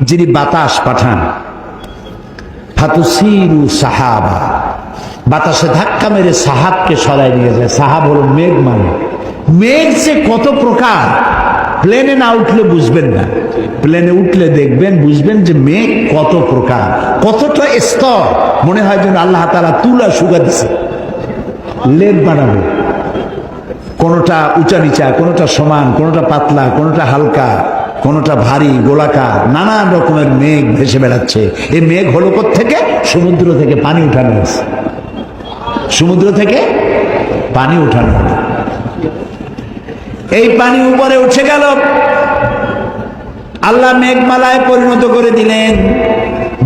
যিনি বাতাস পাঠান। ফাতুসিরু সাহাবা। বাতাসে ধাক্কা মেরে সাহাবকে সরাই নিয়ে যায়। সাহাব হলো মেঘ মানে। মেঘ যে কত প্রকার প্লেনে না উঠলে বুঝবেন না। প্লেনে উঠলে দেখবেন, বুঝবেন যে মেঘ কত প্রকার, কতটা স্তর। মনে হয় যেন আল্লাহ তারা তুলা সুগা দিছে। লেপ বানাবে। কোনোটা উঁচা নিচা কোনোটা সমান, কোনোটা পাতলা, কোনোটা হালকা। কোনোটা ভারী, গোলাকার, নানান রকমের মেঘ ভেসে বেড়াচ্ছে। এই মেঘ হলো থেকে সমুদ্র থেকে পানি উঠানো হয়েছে। সমুদ্র থেকে পানি উঠানো এই পানি উপরে উঠে গেল। আল্লাহ মেঘমালায় পরিণত করে দিলেন।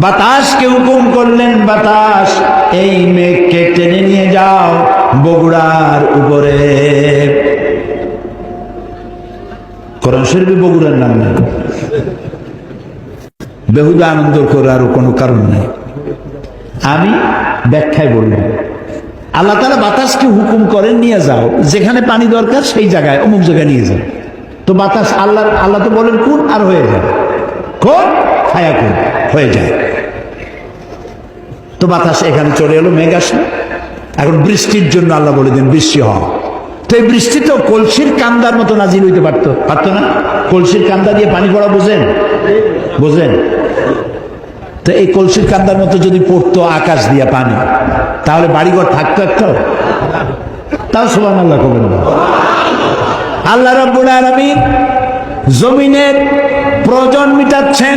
বাতাসকে হুকুম করলেন, বাতাস, এই মেঘকে টেনে নিয়ে যাও বগুড়ার উপরে। কোরআন শরীফে বগুড়ার নাম নেই। বেহুদা আনন্দ করার কোনো কারণ নাই। আমি ব্যাখ্যায় বললাম আল্লাহ তালা বাতাসকে হুকুম করেন, নিয়ে যাও। যেখানে পানি দরকার সেই জায়গায়, অমুক জায়গায় নিয়ে যাও। তো বাতাস আল্লাহ আল্লাহ তো বলেন, কোন আর হয়ে যায়? কোন? ছায়া কোন? হয়ে যায়। তো বাতাস এখানে চলে এলো, মেঘ আসলো। এখন বৃষ্টির জন্য আল্লাহ বলে দেন, বৃষ্টি হওয়া তো এই বৃষ্টি তো কলসির কান্দার মতো নাজিল হইতে পারতো। পারতো না? কলসির কান্দা দিয়ে পানি পড়া বোঝেন? বোঝেন? তো এই কলসির কান্দার মতো যদি পড়তো আকাশ দিয়া পানি, তাহলে বাড়িঘর থাকতো একটা? তাও সোমান আল্লাহ কবেন না। আল্লাহ রব্বুল আলমিন জমিনের প্রয়োজন মিটাচ্ছেন,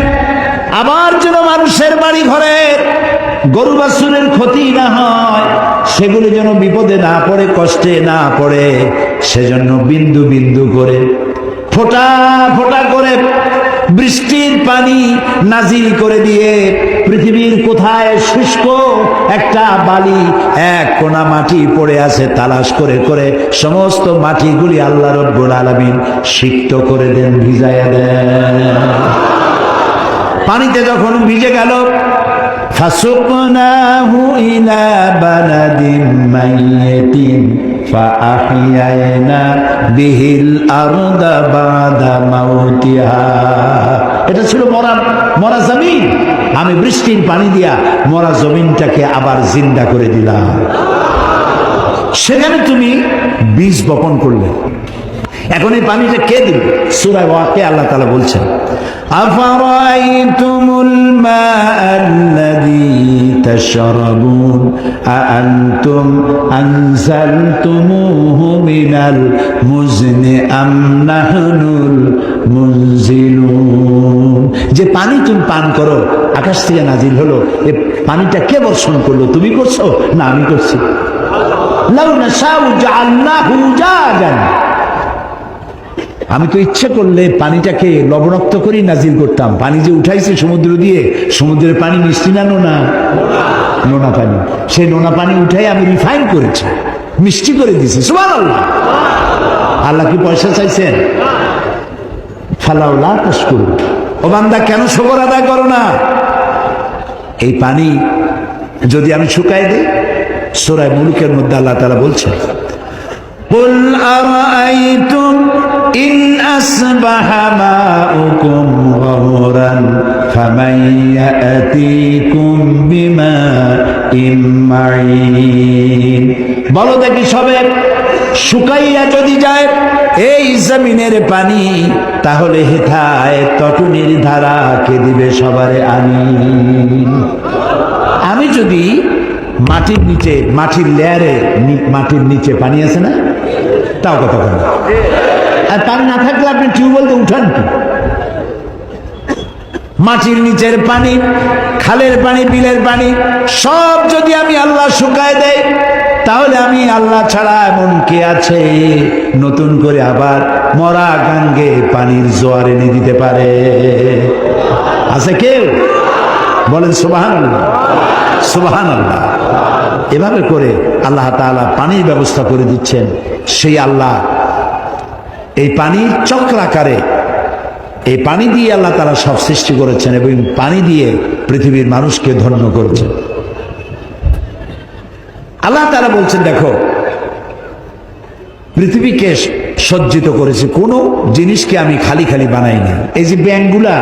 আবার যেন মানুষের বাড়ি ঘরের গরু বাছুরের ক্ষতি না হয়, সেগুলি যেন বিপদে না পড়ে, কষ্টে না পড়ে, সেজন্য বিন্দু বিন্দু করে, ফোটা ফোটা করে বৃষ্টির পানি নাজিল করে দিয়ে পৃথিবীর কোথায় শুষ্ক একটা বালি এক কোনা মাটি পড়ে আছে, তালাশ করে করে সমস্ত মাটিগুলি আল্লাহ রব্বুল আলমিন সিক্ত করে দেন, ভিজাইয়া দেন। পানিতে যখন ভিজে গেল فسقناه إلى بلد ميت فأحيينا به الأرض بعد موتها এটা ছিল মরা মরা জমিন আমি বৃষ্টির পানি দিয়া মরা জমিনটাকে আবার জিন্দা করে দিলাম সেখানে তুমি বীজ বপন করলে এখন এই পানিটা কে দিবে সুরায় ওয়াকে আল্লাহ তালা বলছেন أفرأيتم الماء الذي تشربون أأنتم أنزلتموه من المزن أم نحن المنزلون যে পানি তুমি পান করো আকাশ থেকে নাজিল হলো এ পানিটা কে বর্ষণ করলো তুমি করছো না আমি করছি লাউ নাশাউ জাআলনাহু জাগান আমি তো ইচ্ছে করলে পানিটাকে লবণাক্ত করেই নাজিল করতাম পানি যে উঠাইছে সমুদ্র দিয়ে সমুদ্রের পানি মিষ্টি না নোনা নোনা পানি সেই নোনা পানি উঠাই আমি রিফাইন করেছি মিষ্টি করে দিছি সুমান আল্লাহ আল্লাহ কি পয়সা চাইছেন ফালাউলা কাজ করুন ও বান্দা কেন সবর আদায় করো না এই পানি যদি আমি শুকাই দিই সোরায় মুলুকের মধ্যে আল্লাহ তালা বলছেন قل أرأيتم ইন আসবাহা মাউকুম ফামান ইয়াতিকুম বিমা ইমাইন বলো দেখি সবে শুকাইয়া যদি যায় এই জমিনের পানি, তাহলে হেথায় তটুনির ধারা কে দিবে সবারে আমি আমি যদি মাটির নিচে, মাটির লেয়ারে মাটির নিচে পানি আছে না? তাও কথা বলো। আর পানি না থাকলে আপনি টিউবওয়েল তো উঠান মাটির নিচের পানি, খালের পানি, বিলের পানি, সব যদি আমি আল্লাহ শুকায় দেয় তাহলে আমি আল্লাহ ছাড়া এমন কে আছে? নতুন করে আবার মরা গাঙ্গে পানির জোয়ার এনে দিতে পারে। আছে কেউ? বলেন সুবাহান আল্লাহ সুবাহান আল্লাহ এভাবে করে আল্লাহ তাআলা পানির ব্যবস্থা করে দিচ্ছেন। সেই আল্লাহ এই পানির চক্রাকারে, এই পানি দিয়ে আল্লাহ তারা সব সৃষ্টি করেছেন এবং পানি দিয়ে পৃথিবীর মানুষকে ধন্য করেছেন। আল্লাহ তারা বলছেন, দেখো, পৃথিবীকে সজ্জিত করেছে, কোনো জিনিসকে আমি খালি খালি বানাইনি এই যে ব্যাংকগুলা,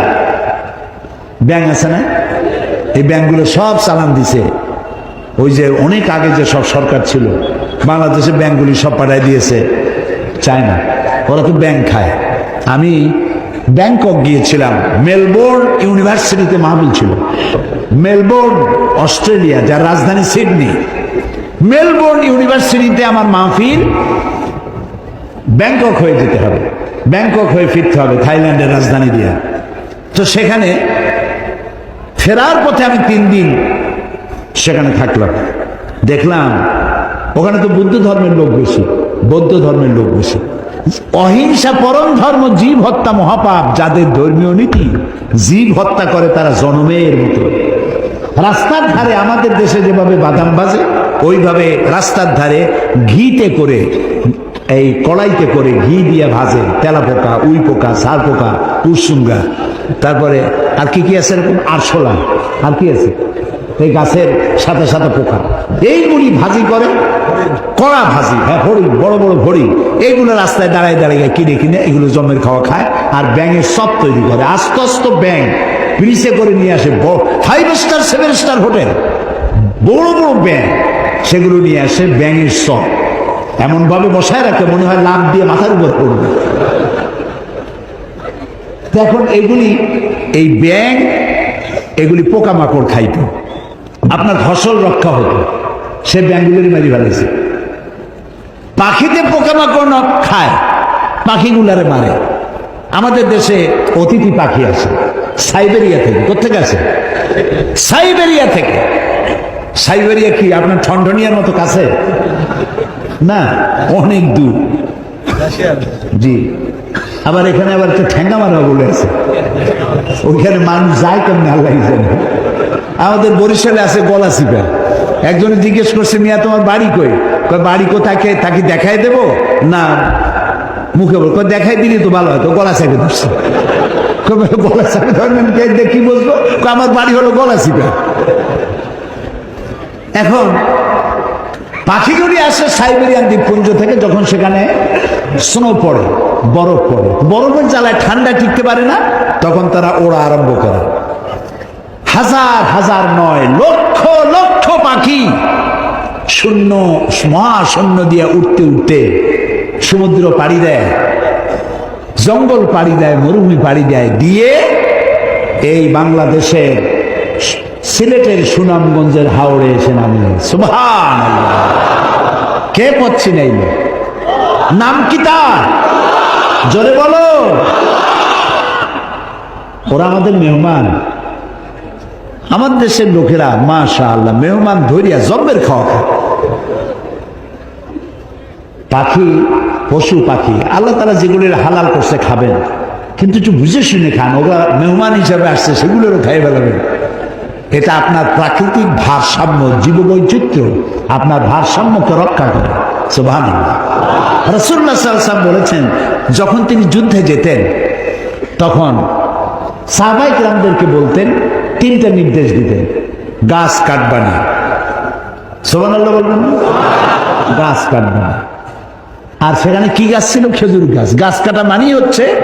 ব্যাংক আছে না? এই ব্যাংকগুলো সব চালান দিছে। ওই যে অনেক আগে যে সব সরকার ছিল, বাংলাদেশে ব্যাংকগুলি সব পাঠায় দিয়েছে, চায়না। ওরা তো ব্যাংক খায়। আমি ব্যাংকক গিয়েছিলাম। মেলবোর্ন ইউনিভার্সিটিতে মাহবিল ছিল। মেলবোর্ন, অস্ট্রেলিয়া, যার রাজধানী সিডনি। মেলবোর্ন ইউনিভার্সিটিতে আমার মাহফিল ব্যাংকক হয়ে যেতে হবে। ব্যাংকক হয়ে ফিরতে হবে থাইল্যান্ডের রাজধানী দিয়ে। তো সেখানে ফেরার পথে আমি তিন দিন সেখানে থাকলাম। দেখলাম, ওখানে তো বুদ্ধ ধর্মের লোক বেশি, বৌদ্ধ ধর্মের লোক বেশি। অহিংসা পরম ধর্ম জীব হত্যা মহাপাপ, যাদের ধর্মীয় নীতি জীব হত্যা করে তারা জনমের মতো। রাস্তার ধারে আমাদের দেশে যেভাবে বাদাম বাজে ওইভাবে রাস্তার ধারে ঘিতে করে, এই কড়াইতে করে ঘি দিয়ে ভাজে তেলা পোকা উই পোকা সার পোকা উসুঙ্গা তারপরে আর কি কি আছে এরকম? আরশোলা। আর কি আছে? এই গাছের সাথে সাথে পোকা। এইগুলি ভাজি করে কড়া ভাজি হ্যাঁ হরি বড় বড় হরি এইগুলো রাস্তায় দাঁড়ায় দাঁড়িয়ে কিনে কিনে এগুলো জমের খাওয়া খায় আর ব্যাঙের সব তৈরি করে। আস্তে আস্তে ব্যাঙ। ব্রিজে করে নিয়ে আসে five star seven star hotel. বড় বড় ব্যাঙ। সেগুলো নিয়ে আসে ব্যাঙের সব। এমন ভাবে বসায় রাখে, মনে হয় লাভ দিয়ে মাথার উপর পড়বে। তো এখন এগুলি, এই ব্যাঙ, এগুলি পোকামাকড় খাইতো। আপনার ফসল রক্ষা হতো। সে ব্যাঙগুলোরই মারি ফেলেছে পাখিতে পোকামাকড় ন খায়, পাখিগুলারে মারে। আমাদের দেশে অতিথি পাখি আছে, সাইবেরিয়া থেকে। কোথেকে আছে? সাইবেরিয়া থেকে। সাইবেরিয়া কি, আপনার ঠনঠনিয়ার মতো কাছে? না, অনেক দূর। জি। আবার এখানে আবার একটা ঠেঙ্গা মারা বলে আছে। ওইখানে মানুষ যায় কেমন আল্লাহ আমাদের বরিশালে আছে গলা চিপা একজনে জিজ্ঞেস করছে, মিয়া, তোমার বাড়ি কই? বাড়ি কোথায় তাকে দেখাই দেব? না। মুখে বল দেখাই দিলি তো ভালো হয়। তো গলা চাপে ধরছে। গলা চাপে ধরবেন কে বসবো আমার বাড়ি হলো গলা চিপা এখন পাখিগুলি আসে সাইবেরিয়ান দ্বীপপুঞ্জ থেকে, যখন সেখানে স্নো পড়ে, বরফ পড়ে। বরফের জ্বালায় ঠান্ডা টিকতে পারে না, তখন তারা ওড়া আরম্ভ করে। হাজার হাজার নয়, লক্ষ লক্ষ পাখি শূন্য, মহাশূন্য দিয়ে উঠতে উঠতে সমুদ্র পাড়ি দেয়, জঙ্গল পাড়ি দেয়, মরুভূমি পাড়ি দেয়, দিয়ে এই বাংলাদেশের সিলেটের সুনামগঞ্জের হাওড়ে এসে নামে সুবহান কে পচ্ছি নাই নাম কি তার? জোরে বলো। ওরা আমাদের মেহমান। আমার দেশের লোকেরা মাশা আল্লাহ মেহমান ধরিয়া জম্মের খাওয়া খায়। পাখি, পশু পাখি, আল্লাহ তারা যেগুলির হালাল করছে খাবেন। কিন্তু একটু বুঝে শুনে খান, ওরা মেহমান হিসাবে আসছে, সেগুলোরও খাই ফেলাবেন। এটা আপনার প্রাকৃতিক ভারসাম্য, জীববৈচিত্র্য, আপনার ভারসাম্যকে রক্ষা করে। সুবাহ রসুল্লাহ সাল্লাম বলেছেন, যখন তিনি যুদ্ধে যেতেন, তখন সাহবাই গ্রামদেরকে বলতেন তিনটা নির্দেশ দিতেন গাছ কাটবা না। সোবান আল্লাহ বলবেন গাছ কাটবা না। আর সেখানে কি গাছ ছিল? খেজুর গাছ। গাছ কাটা মানেই হচ্ছে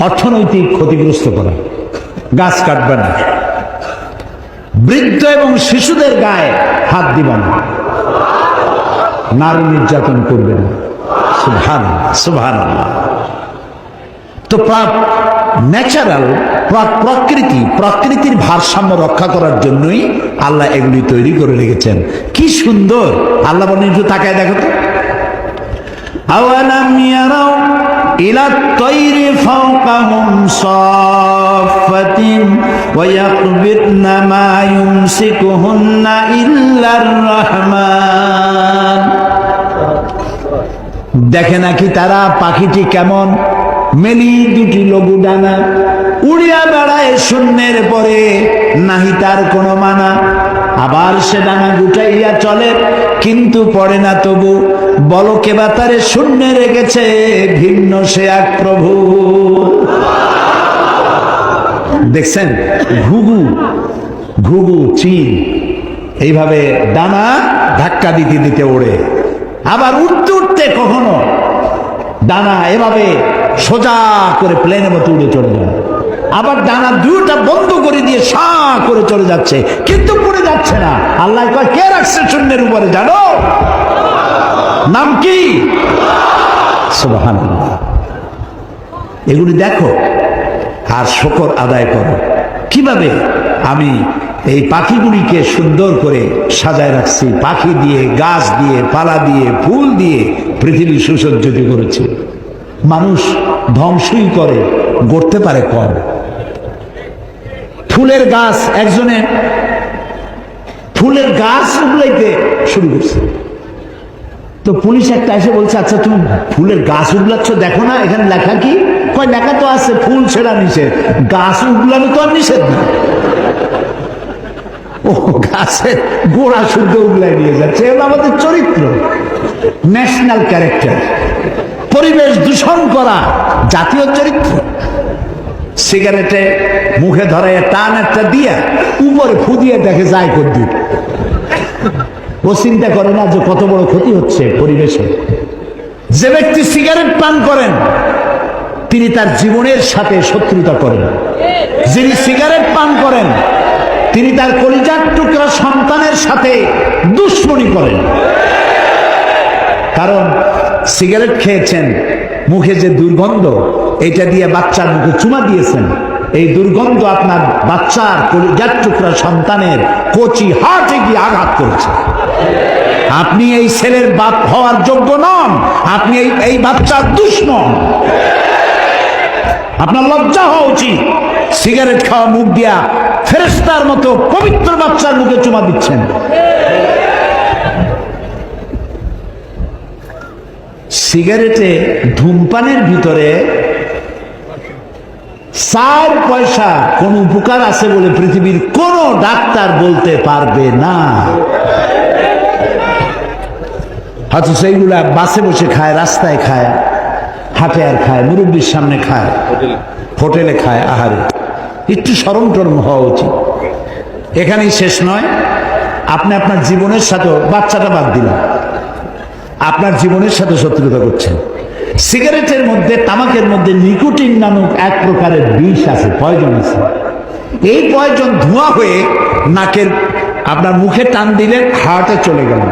অর্থনৈতিক ক্ষতিগ্রস্ত করা। গাছ কাটবে না। বৃদ্ধ এবং শিশুদের গায়ে হাত দিবা না। নারী নির্যাতন করবে না। সুভান সুভান তো ন্যাচারাল প্রকৃতি প্রকৃতির ভারসাম্য রক্ষা করার জন্যই আল্লাহ এগুলি তৈরি করে রেখেছেন কি সুন্দর আল্লাহ বলেন একটু তাকায় দেখো তো أولم يروا إلى الطير فوقهم صافة ويقبضن ما يمسكهن إلا الرحمن দেখে নাকি তারা পাখিটি কেমন মেলি দুটি লঘু ডানা, উড়িয়া বেড়ায় শূন্যের পরে নাহি তার কোনো মানা। আবার সে ডানা গুটাইয়া চলে, কিন্তু পড়ে না তবু। বলো কেবা তারে শূন্যে রেখেছে ভিন্ন সে এক প্রভু। দেখছেন? ঘুঘু ঘুঘু চিল এইভাবে ডানা ধাক্কা দিতে দিতে ওড়ে। আবার উঠতে উঠতে কখনো ডানা এভাবে সোজা করে প্লেনের মতো উড়ে চলে যায়। আবার ডানা দুটা বন্ধ করে দিয়ে সা করে চলে যাচ্ছে। কিন্তু পড়ে যাচ্ছে না। আল্লাহ কয়, কে রাখছে শূন্যের উপরে, জানো? নাম কি? এগুলি দেখো আর শকর আদায় করো। কীভাবে? আমি এই পাখিগুলিকে সুন্দর করে সাজায় রাখছি। পাখি দিয়ে, গাছ দিয়ে, পালা দিয়ে, ফুল দিয়ে পৃথিবী সুসজ্জিত করেছে। মানুষ ধ্বংসই করে, গড়তে পারে কম ফুলের গাছ, একজনে ফুলের গাছ উগলাইতে শুরু করছে। তো পুলিশ একটা এসে বলছে আচ্ছা তুমি ফুলের গাছ উগলাচ্ছ, দেখো না, এখানে লেখা কি? কয়, লেখা তো আছে, ফুল ছেড়া নিষেধ, গাছ উগলানো তো আর নিষেধ না। ও গাছের গোড়া শুদ্ধ উগলাই নিয়ে যাচ্ছে এগুলো আমাদের চরিত্র, ন্যাশনাল ক্যারেক্টার। পরিবেশ দূষণ করা জাতীয় চরিত্র। সিগারেটে মুখে ধরাইয়া টান একটা দিয়া উপরে ফুদিয়ে দেখে যায় কদ্দুর। ও চিন্তা করে না যে কত বড় ক্ষতি হচ্ছে পরিবেশে। যে ব্যক্তি সিগারেট পান করেন, তিনি তার জীবনের সাথে শত্রুতা করেন। যিনি সিগারেট পান করেন, তিনি তার কলিজার টুকরা সন্তানের সাথে দুশ্মনী করেন। কারণ সিগারেট খেয়েছেন, মুখে যে দুর্গন্ধ, এটা দিয়ে বাচ্চার মুখে চুমা দিয়েছেন। এই দুর্গন্ধ আপনার বাচ্চার টুকরা সন্তানের কচি হার্টে গিয়ে আঘাত করেছে। আপনি এই ছেলের বাপ হওয়ার যোগ্য নন, আপনি এই এই বাচ্চার দুশ্মন আপনার লজ্জা হওয়া উচিত। সিগারেট খাওয়া মুখ দিয়া ফেরেস্তার মতো পবিত্র বাচ্চার মুখে চুমা দিচ্ছেন। সিগারেটে ধূমপানের ভিতরে চার পয়সা কোন উপকার আছে বলে পৃথিবীর কোন ডাক্তার বলতে পারবে না। হয়তো সেইগুলা বাসে বসে খায়, রাস্তায় খায়, হাটে আর খায়, মুরব্বীর সামনে খায়, হোটেলে খায়, আহারে। একটু সরম টরম হওয়া উচিত। এখানেই শেষ নয়। আপনি আপনার জীবনের সাথে বাচ্চাটা বাদ দিলাম। আপনার জীবনের সাথে শত্রুতা করছেন সিগারেটের মধ্যে, তামাকের মধ্যে নিকোটিন নামক এক প্রকারের বিষ আছে, পয়জন আছে। এই পয়জন ধোঁয়া হয়ে নাকের আপনার মুখে টান দিলে হার্টে চলে গেল।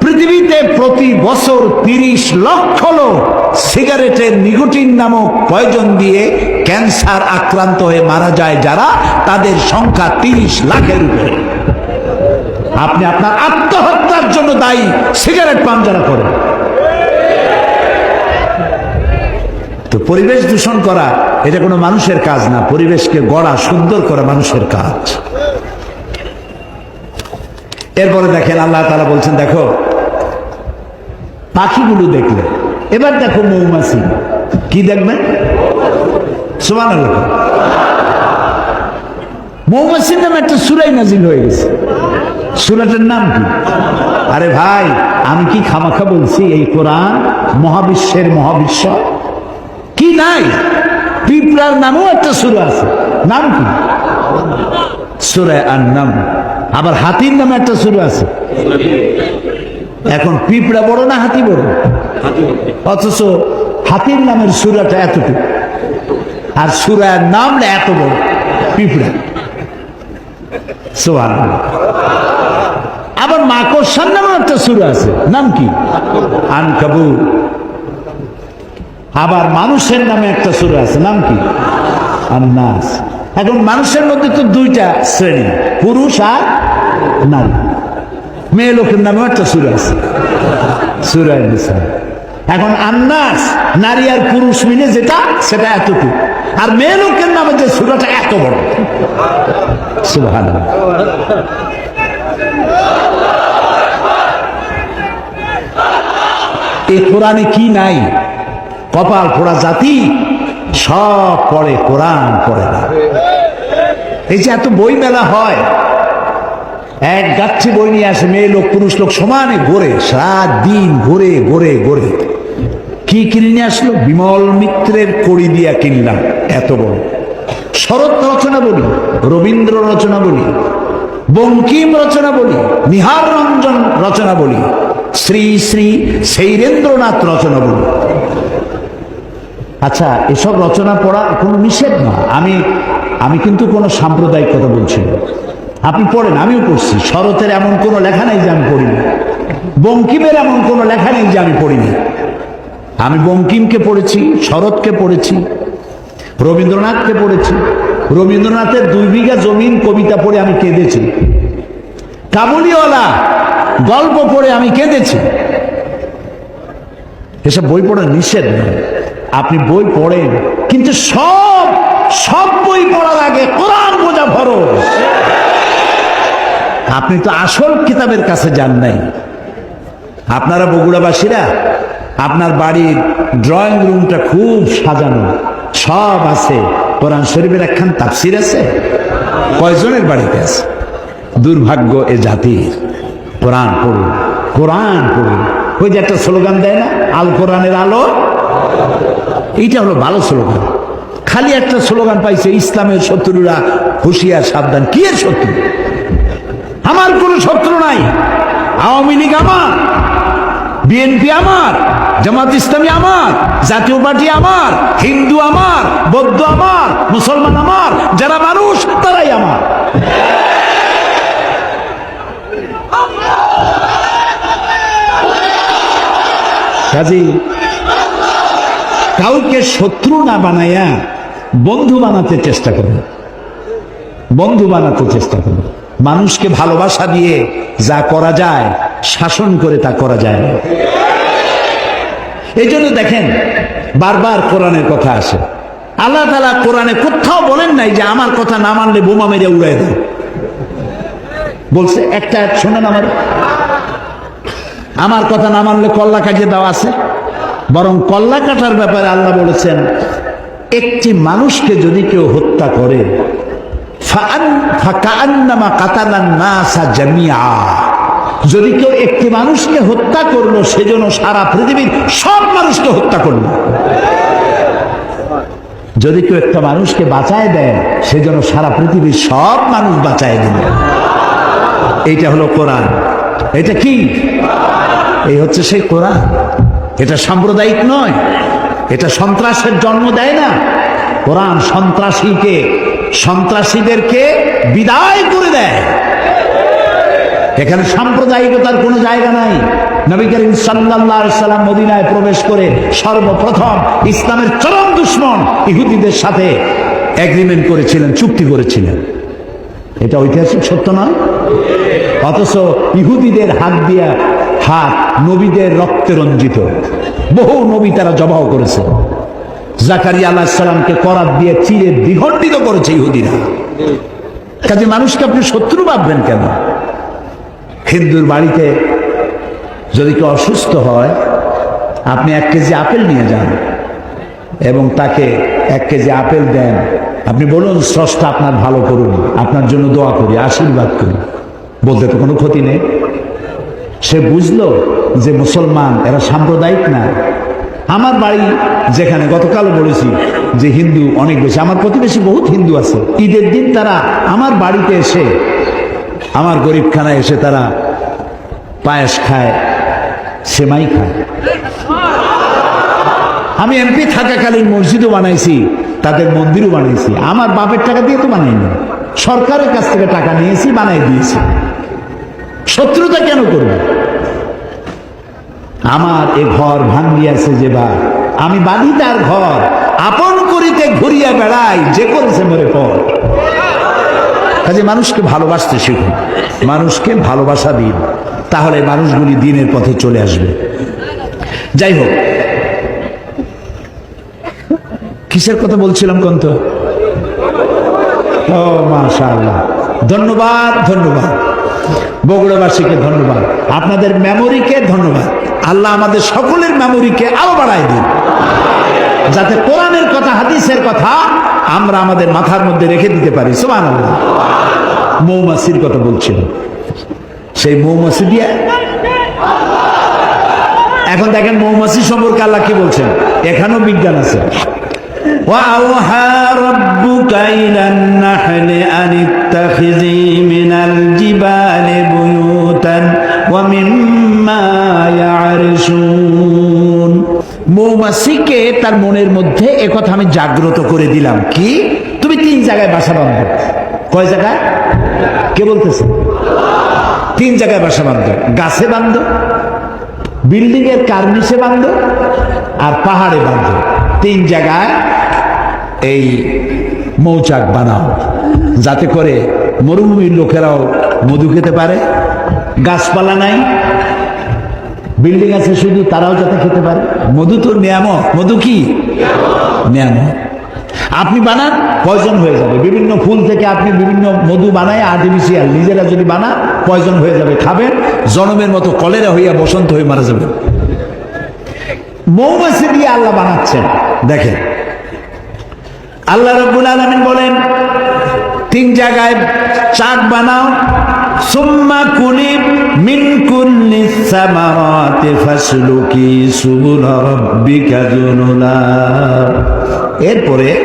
পৃথিবীতে প্রতি বছর তিরিশ লক্ষ লোক সিগারেটের নিকোটিন নামক পয়জন দিয়ে ক্যান্সার আক্রান্ত হয়ে মারা যায় যারা তাদের সংখ্যা তিরিশ লাখের উপরে। আপনি আপনার আত্মহত্যার জন্য দায়ী সিগারেট পান যারা করেন তো পরিবেশ দূষণ করা, এটা কোনো মানুষের কাজ না, পরিবেশকে গড়া, সুন্দর করা মানুষের কাজ। এরপরে দেখেন আল্লাহ তারা বলছেন, দেখো, পাখিগুলো দেখলে, এবার দেখো মৌমাছি, কি দেখবেন সমান মৌমাছির নামে একটা সুরাই নাজিল হয়ে গেছে। সুরাটার নাম কি? আরে ভাই, আমি কি খামাখা বলছি? এই কোরআন মহাবিশ্বের মহাবিশ্ব? কি নাই? পিঁপড়ার নামও একটা সুরা আছে। নাম কি? সুরায় আর নাম আবার হাতির নামে একটা সুরা আছে। এখন পিঁপড়া বড় না হাতি বড়? অথচ হাতির নামের সুরাটা এতটুকু। আর সুরার নাম এত বড়? পিঁপড়া। সোহান আবার মাকড়সার নামে একটা সুর আছে। নাম কি? আনকাবুর আবার মানুষের নামে একটা সুর আছে। নাম কি? আন্নাস। এখন মানুষের মধ্যে তো দুইটা শ্রেণি, পুরুষ আর নারী। মেয়ে লোকের নামে একটা সুর আছে। সুরায় এখন আন্নাস, নারী আর পুরুষ মিলে যেটা, সেটা এতটুকু। আর মেয়ে লোকের নামে যে সুরাটা এত বড়। সুভান এই কোরআনে কি নাই? কপাল পোড়া জাতি সব পড়ে, কোরআন পড়ে না। এই যে এত বই মেলা হয়, এক গাচ্ছি বই নিয়ে আসে, মেয়ে লোক, পুরুষ লোক সমানে ঘোরে সাত দিন ঘুরে ঘুরে ঘুরে। কি কিনে নিয়ে আসলো? বিমল মিত্রের কড়ি দিয়া কিনলাম, এত বড়। শরৎ রচনা বলি, রবীন্দ্র রচনা বলি বঙ্কিম রচনা বলি, নিহার রঞ্জন রচনা বলি, শ্রী শ্রী শৈরেন্দ্রনাথ রচনা বলি। আচ্ছা এসব রচনা পড়া কোনো নিষেধ না। আমি আমি কিন্তু কোনো সাম্প্রদায়িক কথা বলছি না। আপনি পড়েন, আমিও পড়ছি। শরতের এমন কোনো লেখা নেই যে আমি পড়িনি বঙ্কিমের এমন কোনো লেখা নেই যে আমি পড়িনি আমি বঙ্কিমকে পড়েছি, শরৎকে পড়েছি, রবীন্দ্রনাথকে পড়েছি রবীন্দ্রনাথের দুই বিঘা জমিন কবিতা পড়ে আমি কেঁদেছি। কাবুলিওয়ালা গল্প পড়ে আমি কেঁদেছি। এসব বই পড়া নিষেধ নয় আপনি বই পড়েন, কিন্তু সব সব বই পড়ার আগে কোরআন বোঝা ফরজ। আপনি তো আসল কিতাবের কাছে যান নাই। আপনারা বগুড়াবাসীরা, আপনার বাড়ির ড্রয়িং রুমটা খুব সাজানো, সব আছে। কোরআন শরীফের একখান তাফসির আছে? কয়জনের বাড়িতে আছে? দুর্ভাগ্য এ জাতির। কোরআন পড়ুন কোরআন পড়ুন। ওই যে একটা স্লোগান দেয় না, আল কোরআনের আলো? এইটা হলো ভালো স্লোগান। খালি একটা স্লোগান পাইছে, ইসলামের শত্রুরা হুঁশিয়ার সাবধান। কি এর শত্রু? আমার কোনো শত্রু নাই। আওয়ামী লীগ আমার। বিএনপি আমার, জামাত ইসলামী আমার, জাতীয় পার্টি আমার, হিন্দু আমার, বৌদ্ধ আমার, মুসলমান আমার, যারা মানুষ তারাই আমার। কাজী, কাউকে শত্রু না বানাইয়া বন্ধু বানাতে চেষ্টা করবে বন্ধু বানাতে চেষ্টা করবে মানুষকে ভালোবাসা দিয়ে যা করা যায়, শাসন করে তা করা যায়। না এই জন্য দেখেন, বারবার কোরআনের কথা আসে। আল্লাহ তালা কোরআনে কোথাও বলেন নাই যে আমার কথা না মানলে বোমা মেরে উড়াই দেয় বলছে, একটা শোনেন আমার। আমার কথা না মানলে কল্লা কাটিয়ে দেওয়া আছে। বরং কল্লা কাটার ব্যাপারে আল্লাহ বলেছেন, একটি মানুষকে যদি কেউ হত্যা করে যদি কেউ একটি মানুষকে হত্যা করল সেজন্য সারা পৃথিবীর সব মানুষকে হত্যা করল। যদি কেউ একটা মানুষকে বাঁচায় দেয় সেজন্য সারা পৃথিবীর সব মানুষ বাঁচায় দিল এইটা হলো কোরআন। এটা কি? এই হচ্ছে সেই কোরআন। এটা সাম্প্রদায়িক নয়। এটা সন্ত্রাসের জন্ম দেয় না। কোরআন সন্ত্রাসীকে সন্ত্রাসীদেরকে বিদায় করে দেয়। এখানে সাম্প্রদায়িকতার কোনো জায়গা নাই। নবী করিম সাল্লাম মদিনায় প্রবেশ করে সর্বপ্রথম ইসলামের চরম দুশ্মন ইহুদিদের সাথে এগ্রিমেন্ট করেছিলেন, চুক্তি করেছিলেন। এটা ঐতিহাসিক সত্য নয়। অথচ ইহুদিদের হাত দিয়া হাত নবীদের রক্তে রঞ্জিত। বহু নবী তারা জবাও করেছে জাকারিয়া আলাহ সালামকে করাত দিয়ে চিরে বিঘণ্ডিত করেছে ইহুদিরা। কাজে মানুষকে আপনি শত্রু ভাববেন কেন? হিন্দুর বাড়িতে যদি কেউ অসুস্থ হয়, আপনি এক কেজি আপেল নিয়ে যান এবং তাকে এক কেজি আপেল দেন। আপনি বলুন, স্রষ্টা আপনার ভালো করুন, আপনার জন্য দোয়া করি, আশীর্বাদ করি বলতে তো কোনো ক্ষতি নেই। সে বুঝলো যে মুসলমান, এরা সাম্প্রদায়িক না। আমার বাড়ি যেখানে গতকাল বলেছি যে হিন্দু অনেক বেশি, আমার প্রতিবেশী বহুত হিন্দু আছে। ঈদের দিন তারা আমার বাড়িতে এসে, আমার গরিবখানায় এসে তারা পায়েস খায়, সেমাই খায়। আমি এমপি থাকাকালীন মসজিদও বানাইছি, তাদের মন্দিরও বানাইছি। আমার বাপের টাকা দিয়ে তো বানাইনি। সরকারের কাছ থেকে টাকা নিয়েছি, বানাই দিয়েছি। শত্রুতা কেন করব? আমার এ ঘর ভাঙ্গিয়াছে যে বা আমি বাঁধি তার ঘর, আপন করিতে ঘুরিয়া বেড়াই, যে করেছে মরে পর। কাজে মানুষকে ভালোবাসতে শিখুন। মানুষকে ভালোবাসা দিন, তাহলে মানুষগুলি দিনের পথে চলে আসবে। যাই হোক, কিসের কথা বলছিলাম কন্ত? ও, মাশাআল্লাহ। ধন্যবাদ ধন্যবাদ। বগুড়াবাসীকে ধন্যবাদ। আপনাদের মেমোরিকে ধন্যবাদ। আল্লাহ আমাদের সকলের মেমোরিকে আরো বাড়াই দিন যাতে কোরআনের কথা হাদিসের কথা আমরা আমাদের মাথার মধ্যে রেখে দিতে পারি সোমান আল্লাহ মৌমাছির কথা বলছিল সেই মৌমাছি দিয়ে এখন দেখেন মৌমাছি সম্পর্কে আল্লাহ কি বলছেন এখানেও বিজ্ঞান আছে وأوحى ربك إلى النحل أن اتخذي من الجبال بيوتا ومما يعرشون মৌমাছিকে তার মনের মধ্যে একথা আমি জাগ্রত করে দিলাম। কি? তুমি তিন জায়গায় বাসা বাঁধবে কয় জায়গায়? কে বলতেছে? তিন জায়গায় বাসা বাঁধবে গাছে বাঁধ বিল্ডিং এর কার্নিশে বাঁধ, আর পাহাড়ে বাঁধ। তিন জায়গায় এই মৌচাক বানাও। যাতে করে মরুভূমির লোকেরাও মধু খেতে পারে। গাছপালা নাই বিল্ডিং আছে শুধু তারাও যাতে খেতে পারে। মধু তো নিয়ামক। মধু কি? নিয়ামক। আপনি বানান, পয়জন হয়ে যাবে। বিভিন্ন ফুল থেকে আপনি বিভিন্ন মধু বানায় আর্টিফিশিয়াল নিজেরা যদি বানান, পয়জন হয়ে যাবে। খাবেন, জনমের মতো কলেরা হইয়া বসন্ত হয়ে মারা যাবে। মৌমাছি দিয়ে আল্লাহ বানাচ্ছেন। দেখেন। আল্লাহ রব্বুল আলমিন বলেন, তিন জায়গায় চাক বানাও সুম্মা কুলি মিন কুল্লি সামারাতি এরপরে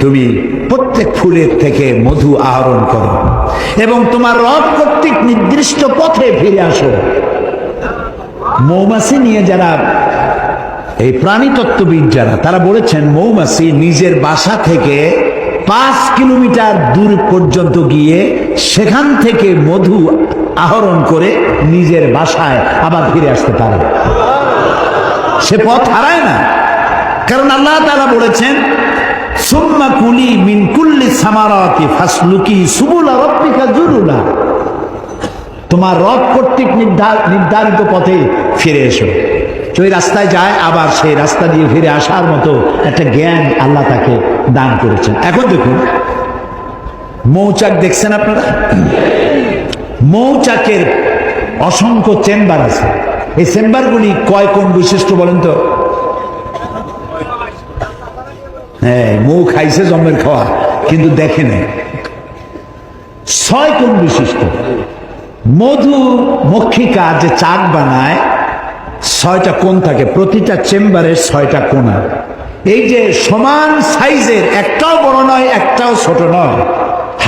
তুমি প্রত্যেক ফুলের থেকে মধু আহরণ করো এবং তোমার রব কর্তৃক নির্দিষ্ট পথে ফিরে আসো। মৌমাছি নিয়ে যারা এই প্রাণীতত্ত্ববিদ যারা, তারা বলেছেন মৌমাছি নিজের বাসা থেকে পাঁচ কিলোমিটার দূর পর্যন্ত গিয়ে সেখান থেকে মধু আহরণ করে নিজের বাসায় আবার ফিরে আসতে পারে। সে পথ হারায় না। কারণ আল্লাহ তারা বলেছেন তোমার রব কর্তৃক নির্ধারিত পথে ফিরে এসো। তো ওই রাস্তায় যায়, আবার সেই রাস্তা দিয়ে ফিরে আসার মতো একটা জ্ঞান আল্লাহ তাকে দান করেছেন। এখন দেখুন মৌচাক দেখছেন আপনারা? মৌচাকের অসংখ্য চেম্বার আছে। এই চেম্বারগুলি কয় কোন বিশিষ্ট বলেন তো? হ্যাঁ মৌ খাইছে জন্মের খাওয়া, কিন্তু দেখে নেই। ছয় কোন বিশিষ্ট। মধু মক্ষিকা যে চাক বানায়, ছয়টা কোণ থাকে, প্রতিটা চেম্বারের ছয়টা কোণা। এই যে সমান সাইজের, একটাও বড় নয়, একটাও ছোট নয়।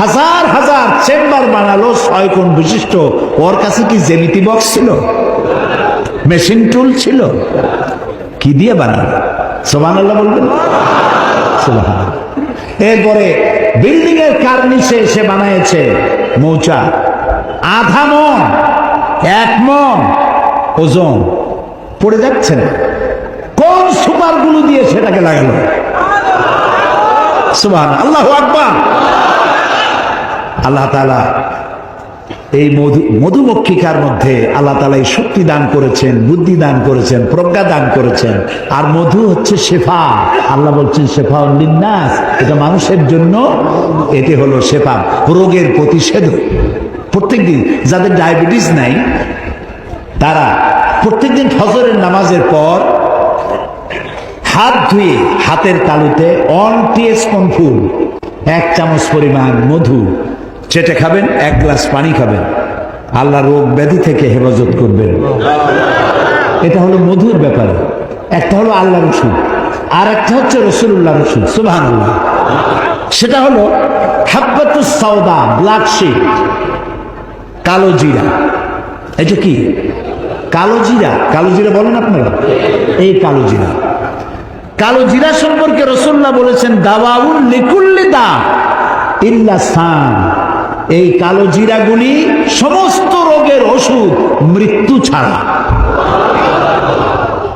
হাজার হাজার চেম্বার বানালো, ছয় কোণ বিশিষ্ট। ওর কাছে কি জেমিতি বক্স ছিল? মেশিন টুল ছিল? কি দিয়ে বানালো? সোমান আল্লাহ বলবেন। এরপরে বিল্ডিং এর কার্নিশে সে বানাইছে মৌচা। আধা মন, এক মন, ওজন। পড়ে যাচ্ছে না। কোন সুপারগুলো দিয়ে সেটাকে লাগালো? সুবহান আল্লাহ আকবার। আল্লাহ তালা এই মধু, মধুমক্ষিকার মধ্যে আল্লাহ তালা এই শক্তি দান করেছেন, বুদ্ধি দান করেছেন, প্রজ্ঞা দান করেছেন। আর মধু হচ্ছে শেফা। আল্লাহ বলছেন, শেফা উল্লিন্নাস এটা মানুষের জন্য এটি হলো শেফা, রোগের প্রতিষেধক। প্রত্যেকদিন যাদের ডায়াবেটিস নাই, তারা প্রত্যেকদিন ফজরের নামাজের পর হাত ধুয়ে হাতের তালুতে অন টিএসপন ফুল এক চামচ পরিমাণ মধু চেটে খাবেন, এক গ্লাস পানি খাবেন। আল্লাহ রোগ ব্যাধি থেকে হেফাজত করবেন। এটা হলো মধুর ব্যাপার। একটা হলো আল্লাহ রসুল, আর একটা হচ্ছে রসুল্লাহ ওষুধ সুবাহান সেটা হলো হাব্বাতুস ব্ল্যাক শিট, কালো জিরা। এটা কি? কালো জিরা? কালো জিরা বলেন আপনারা? এই কালো জিরা। কালো জিরা সম্পর্কে রসুল্লাহ বলেছেন দাওয়াউল লিকুল্লি দা ইল্লা সান। এই কালো জিরাগুলি সমস্ত রোগের ওষুধ, মৃত্যু ছাড়া।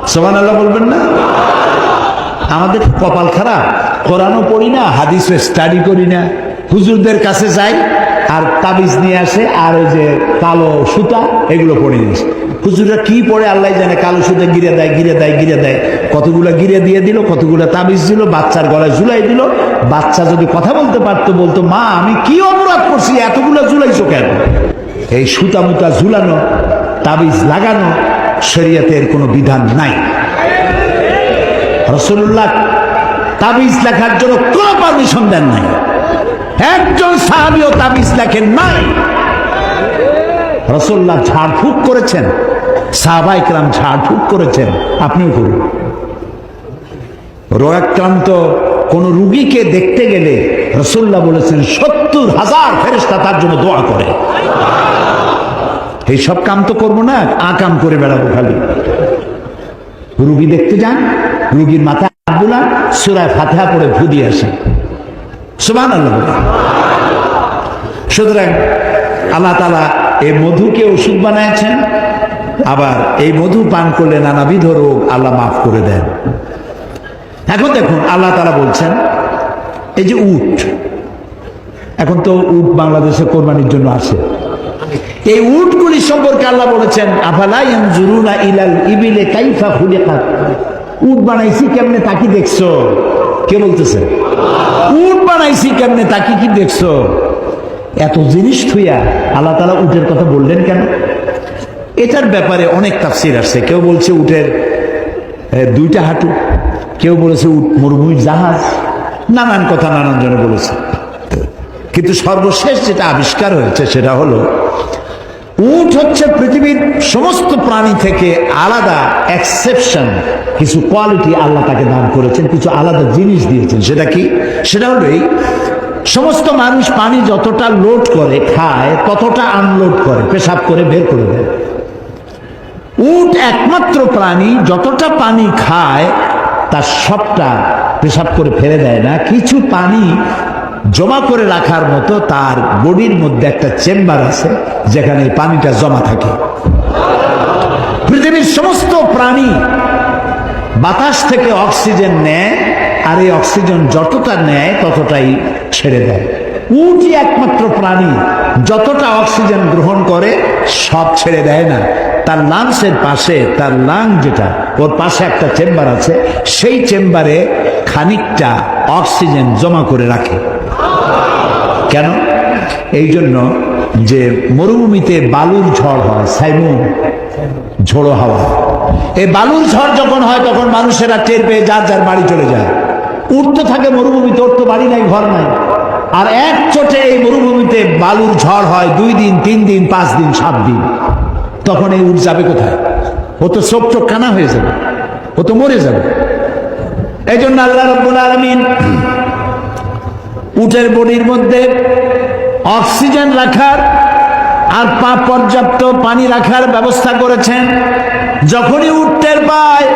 সোমান আল্লাহ বলবেন না? আমাদের কপাল খারাপ। কোরআনও পড়ি না, হাদিসও স্টাডি করি না। হুজুরদের কাছে যাই, আর তাবিজ নিয়ে আসে, আর ওই যে কালো সুতা, এগুলো পড়ে। নিয়ে আসে। হুজুররা কি পড়ে আল্লাহ জানে, কালো সুতা গিরে দেয় গিরে দেয় গিরে দেয়। কতগুলো গিরে দিয়ে দিল, কতগুলো তাবিজ দিল, বাচ্চার গলায় ঝুলাই দিল। বাচ্চা যদি কথা বলতে পারতো, বলতো, মা, আমি কি অপরাধ করছি? এতগুলো ঝুলাইছো কেন? এই সুতা মুতা ঝুলানো, তাবিজ লাগানো, শরীয়তের কোনো বিধান নাই। রসুল্লাহ তাবিজ লেখার জন্য কোনো পারমিশন দেন নাই। একজন সাহাবিও তাবিজ লেখেন নাই। রসুল্লাহ ঝাড়ফুঁক করেছেন সাহাবাইকরাম ঝাড়ফুঁক করেছেন। আপনিও করুন। রোগাক্রান্ত কোন রুগীকে দেখতে গেলে রসুল্লাহ বলেছেন, সত্তর হাজার ফেরেস্তা তার জন্য দোয়া করে। এই সব কাম তো করব না, আ কাম করে বেড়াবো খালি। রুগী দেখতে যান, রুগীর মাথায় হাত বুলান সুরায় ফাতেহা পড়ে ভুদি দিয়ে আসেন। সুমান সুতরাং আল্লাহ তালা এই মধুকে ওষুধ বানাইছেন, আবার এই মধু পান করলে নানাবিধ রোগ আল্লাহ মাফ করে দেন। এখন দেখুন, আল্লাহ তালা বলছেন, এই যে উট, এখন তো উট বাংলাদেশে কোরবানির জন্য আসে। এই উটগুলি সম্পর্কে আল্লাহ বলেছেন, আফালা ইয়ানজুরুনা ইলাল ইবিলে কাইফা খুলিকাত। উট বানাইছি কেমনে তাকি দেখছ? কে বলতেছে? উট বানাইছি কেমনে তাকি কি দেখছ? এত জিনিস থুইয়া আল্লাহ তালা উটের কথা বললেন কেন? এটার ব্যাপারে অনেক তাফসির আসছে। কেউ বলছে উটের দুইটা হাঁটু। কেউ বলেছে মরুভূমির জাহাজ। নানান কথা নানান জনে বলেছে। কিন্তু সর্বশেষ যেটা আবিষ্কার হয়েছে সেটা হলো উট হচ্ছে পৃথিবীর সমস্ত প্রাণী থেকে আলাদা এক্সেপশন কিছু কোয়ালিটি আল্লাহ তাকে দান করেছেন, কিছু আলাদা জিনিস দিয়েছেন। সেটা কি? সেটা হলো এই, সমস্ত মানুষ পানি যতটা লোড করে, খায়, ততটা আনলোড করে, পেশাব করে, বের করে দেয়। উট একমাত্র প্রাণী, যতটা পানি খায় তার সবটা পেশাব করে ফেলে দেয় না। কিছু পানি জমা করে রাখার মতো তার বডির মধ্যে একটা চেম্বার আছে, যেখানে পানিটা জমা থাকে। পৃথিবীর সমস্ত প্রাণী বাতাস থেকে অক্সিজেন নেয়, আর এই অক্সিজেন যতটা নেয় ততটাই ছেড়ে দেয়। উটই একমাত্র প্রাণী যতটা অক্সিজেন গ্রহণ করে, সব ছেড়ে দেয় না। তার লাংসের পাশে, তার লাং যেটা, ওর পাশে একটা চেম্বার আছে, সেই চেম্বারে খানিকটা অক্সিজেন জমা করে রাখে। কেন? এই জন্য যে মরুভূমিতে বালুর ঝড় হয়, সাইমুন, ঝোড়ো হাওয়া। এই বালুর ঝড় যখন হয়, তখন মানুষেরা টের পেয়ে যার যার বাড়ি চলে যায়। উঠতে থাকে মরুভূমিতে, ওর তো বাড়ি নাই, ঘর নাই। আর এক চোটে এই মরুভূমিতে বালুর ঝড় হয়, দুই দিন, তিন দিন, পাঁচ দিন, সাত দিন। তখন এই উঠ যাবে কোথায়? ও তো চোখ চোখ কানা হয়ে যাবে, ও তো মরে যাবে। এই জন্য আল্লাহ রব্বুল আলমিন উটের বডির মধ্যে অক্সিজেন রাখার আর পা পর্যাপ্ত পানি রাখার ব্যবস্থা করেছেন। যখনই উঠতের পায়,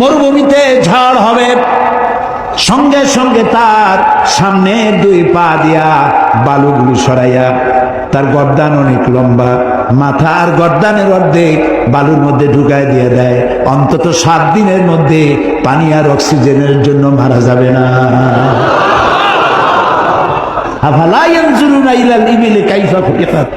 মরুভূমিতে ঝড় হবে সঙ্গে সঙ্গে তার সামনে দুই পা দিয়া বালুগুলো সরাইয়া তার গর্দান অনেক লম্বা মাথা আর গর্দানের অর্ধেক বালুর মধ্যে ঢুকায় দিয়ে দেয়। অন্তত সাত দিনের মধ্যে পানি আর অক্সিজেনের জন্য মারা যাবে না। আফালা ইয়ানজুরুনা ইলাল ইবিলি কাইফা খুলিকাত